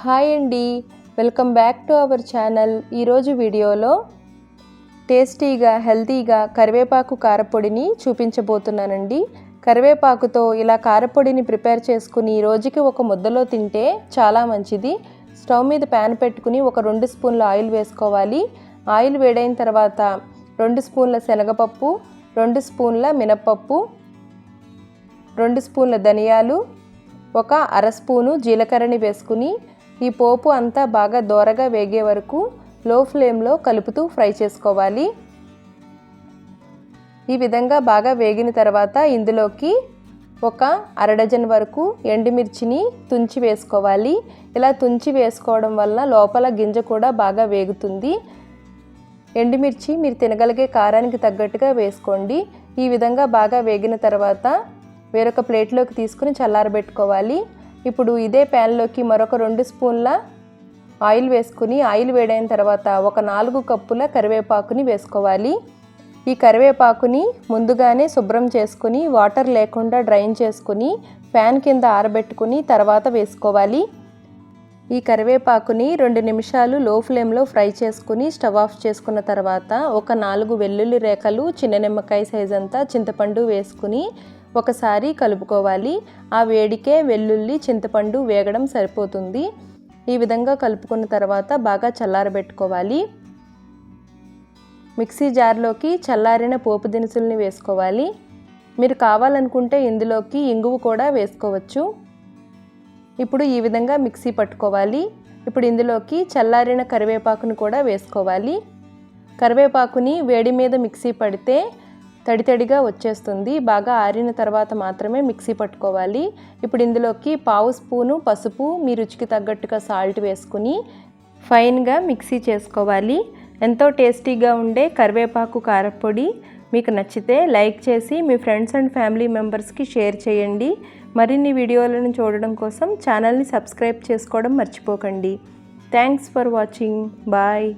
Hi అండి. Welcome back to our channel. ఈరోజు వీడియోలో టేస్టీగా హెల్తీగా కరివేపాకు కారపొడిని చూపించబోతున్నానండి. కరివేపాకుతో ఇలా కారపొడిని ప్రిపేర్ చేసుకుని రోజుకి ఒక ముద్దలో తింటే చాలా మంచిది. స్టవ్ మీద ప్యాన్ పెట్టుకుని ఒక రెండు స్పూన్ల ఆయిల్ వేసుకోవాలి. ఆయిల్ వేడైన తర్వాత రెండు స్పూన్ల శనగపప్పు రెండు స్పూన్ల మినప్పప్పు రెండు స్పూన్ల ధనియాలు ఒక అర స్పూను జీలకర్రని వేసుకుని ఈ పోపు అంతా బాగా దోరగా వేగే వరకు లో ఫ్లేమ్లో కలుపుతూ ఫ్రై చేసుకోవాలి. ఈ విధంగా బాగా వేగిన తర్వాత ఇందులోకి ఒక అర డజన్ వరకు ఎండుమిర్చిని తుంచి వేసుకోవాలి. ఇలా తుంచి వేసుకోవడం వల్ల లోపల గింజ కూడా బాగా వేగుతుంది. ఎండుమిర్చి మీరు తినగలిగే కారానికి తగ్గట్టుగా వేసుకోండి. ఈ విధంగా బాగా వేగిన తర్వాత వేరొక ప్లేట్లోకి తీసుకుని చల్లారబెట్టుకోవాలి. ఇప్పుడు ఇదే ప్యాన్లోకి మరొక రెండు స్పూన్ల ఆయిల్ వేసుకుని ఆయిల్ వేడైన తర్వాత ఒక నాలుగు కప్పుల కరివేపాకుని వేసుకోవాలి. ఈ కరివేపాకుని ముందుగానే శుభ్రం చేసుకుని వాటర్ లేకుండా డ్రైన్ చేసుకుని ఫ్యాన్ కింద ఆరబెట్టుకుని తర్వాత వేసుకోవాలి. ఈ కరివేపాకుని రెండు నిమిషాలు లో ఫ్లేమ్లో ఫ్రై చేసుకుని స్టవ్ ఆఫ్ చేసుకున్న తర్వాత ఒక నాలుగు వెల్లుల్లి రేఖలు చిన్న నిమ్మకాయ సైజ్ అంతా చింతపండు వేసుకుని ఒకసారి కలుపుకోవాలి. ఆ వేడికే వెల్లుల్లి చింతపండు వేగడం సరిపోతుంది. ఈ విధంగా కలుపుకున్న తర్వాత బాగా చల్లారబెట్టుకోవాలి. మిక్సీ జార్లోకి చల్లారిన పోపు దినుసుల్ని వేసుకోవాలి. మీరు కావాలనుకుంటే ఇందులోకి ఇంగువు కూడా వేసుకోవచ్చు. ఇప్పుడు ఈ విధంగా మిక్సీ పట్టుకోవాలి. ఇప్పుడు ఇందులోకి చల్లారిన కరివేపాకుని కూడా వేసుకోవాలి. కరివేపాకుని వేడి మీద మిక్సీ పడితే తడి తడిగా వచ్చేస్తుంది. బాగా ఆరిన తర్వాత మాత్రమే మిక్సీ పట్టుకోవాలి. ఇప్పుడు ఇందులోకి పావు స్పూను పసుపు మీ రుచికి తగ్గట్టుగా సాల్ట్ వేసుకుని ఫైన్గా మిక్సీ చేసుకోవాలి. ఎంతో టేస్టీగా ఉండే కరివేపాకు కారపొడి మీకు నచ్చితే లైక్ చేసి మీ ఫ్రెండ్స్ అండ్ ఫ్యామిలీ మెంబర్స్కి షేర్ చేయండి. మరిన్ని వీడియోలను చూడడం కోసం ఛానల్ని సబ్స్క్రైబ్ చేసుకోవడం మర్చిపోకండి. Thanks for watching. బాయ్.